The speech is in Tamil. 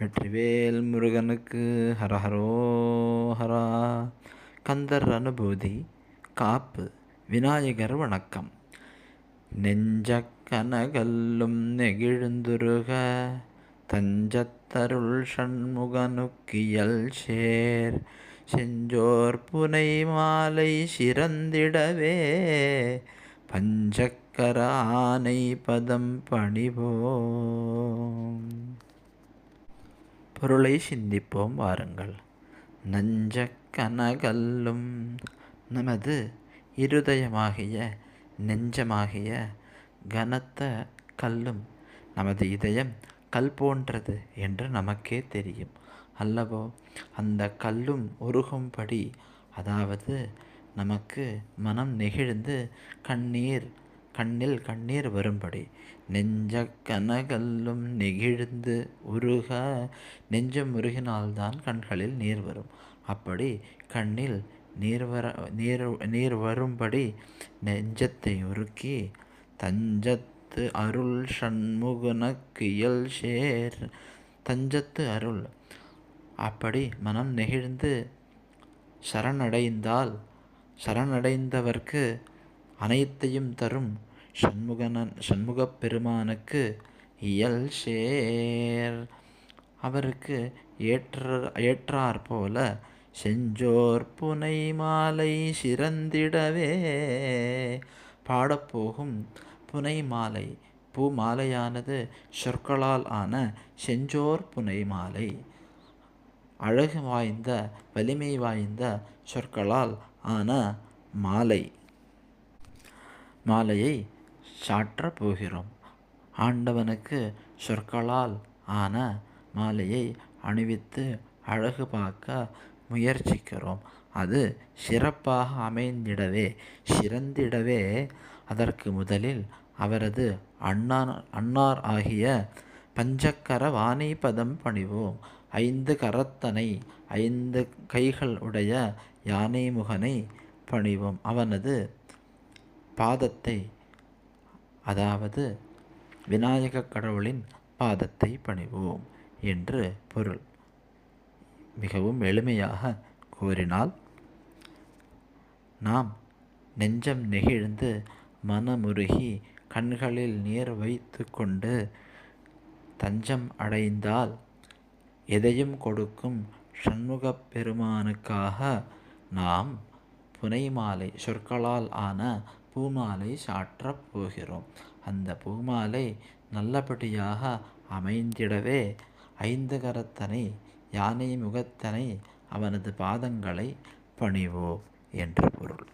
வெற்றிவேல் முருகனுக்கு ஹரஹரோஹரா கந்தர் அனுபூதி காப்பு விநாயகர் வணக்கம். நெஞ்ச கனகல்லும் நெகிழ்ந்துருக தஞ்சத்தருள் சண்முகனுக்கியல் சேர். செஞ்சோர் புனை மாலை சிறந்திடவே பஞ்சக்கர ஆனை பதம் பணிவோம் பொருளை சிந்திப்போம் வாருங்கள். நஞ்ச கனகல்லும் நமது இருதயமாகிய நெஞ்சமாகிய கனத்த கல்லும் நமது இதயம் கல் போன்றது என்று நமக்கே தெரியும். அல்லவோ அந்த கல்லும் உருகும்படி அதாவது நமக்கு மனம் நெகிழ்ந்து கண்ணீர் கண்ணில் கண்ணீர் வரும்படி நெஞ்ச கனகல்லும் நெகிழ்ந்து உருக நெஞ்சம் உருகினால்தான் கண்களில் நீர் வரும். அப்படி கண்ணில் நீர் வர நீர் நீர் வரும்படி நெஞ்சத்தை உருக்கி தஞ்சத்து அருள் சண்முகனக்கியல் சேர். தஞ்சத்து அருள். அப்படி மனம் நெகிழ்ந்து சரணடைந்தால் சரணடைந்தவர்க்கு அனைத்தையும் தரும் சண்முகனன் சண்முகப் பெருமானுக்கு இயல் சேர். அவருக்கு ஏற்ற ஏற்றாற் போல செஞ்சோர் புனை மாலை சிறந்திடவே. பாடப்போகும் புனை மாலை பூ மாலையானது சொற்களால் ஆன செஞ்சோர் புனை மாலை. அழகு வாய்ந்த வலிமை வாய்ந்த சொற்களால் ஆன மாலை. மாலையை சாற்றப் போகிறோம். ஆண்டவனுக்கு சொற்களால் ஆன மாலையை அணிவித்து அழகு பார்க்க முயற்சிக்கிறோம். அது சிறப்பாக அமைந்திடவே சிறந்திடவே. அதற்கு முதலில் அவரது அண்ணார் அன்னார் ஆகிய பஞ்சக்கர வாணி பதம் பணிவோம். ஐந்து கரத்தனை ஐந்து கைகள் உடைய யானை முகனை பணிவோம். அவனது பாதத்தை அதாவது விநாயக கடவுளின் பாதத்தை பணிவோம் என்று பொருள். மிகவும் எளிமையாக கூறினால் நாம் நெஞ்சம் நெகிழ்ந்து மனமுருகி கண்களில் நீர் வைத்து கொண்டு தஞ்சம் அடைந்தால் எதையும் கொடுக்கும் சண்முகப் பெருமானுக்காக நாம் புனைமாலை சொற்களால் ஆன பூமாலை சாற்றப் போகிறோம். அந்த பூமாலை நல்லபடியாக அமைந்திடவே ஐந்து கரத்தனை யானை முகத்தனை அவனது பாதங்களை பணிவோம் என்று பொருள்.